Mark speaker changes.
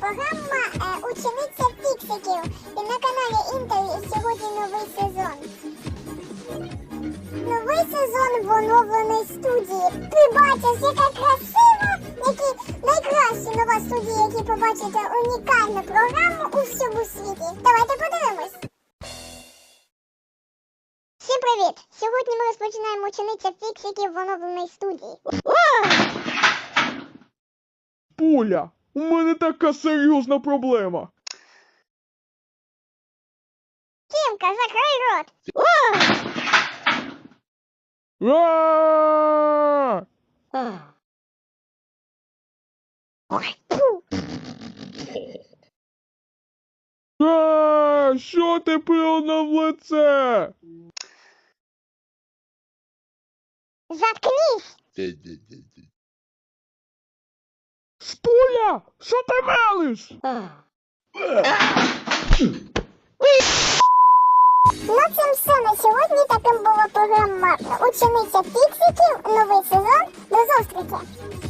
Speaker 1: програма е, Учениця Фіксиків і на каналі Інтер сьогодні новий сезон. Новий сезон в оновленій студії. Ти бачиш, яка красива, які найкраща нова студія, які побачите унікальну програму у всьому світі. Давайте подивимось. Всім привіт! Сьогодні ми розпочинаємо учениця фіксиків в оновленій студії.
Speaker 2: Пуля! У мене така серйозна проблема.
Speaker 1: Тімка, закрий рот!
Speaker 2: А!
Speaker 1: Фу.
Speaker 2: А! Що ти пила в лице?
Speaker 1: Заткнись!
Speaker 2: Пуля! Що ти мелиш?
Speaker 1: Ну цим все на сьогодні таким було программа. Учениця Піксиків, новий сезон. До зустрічі!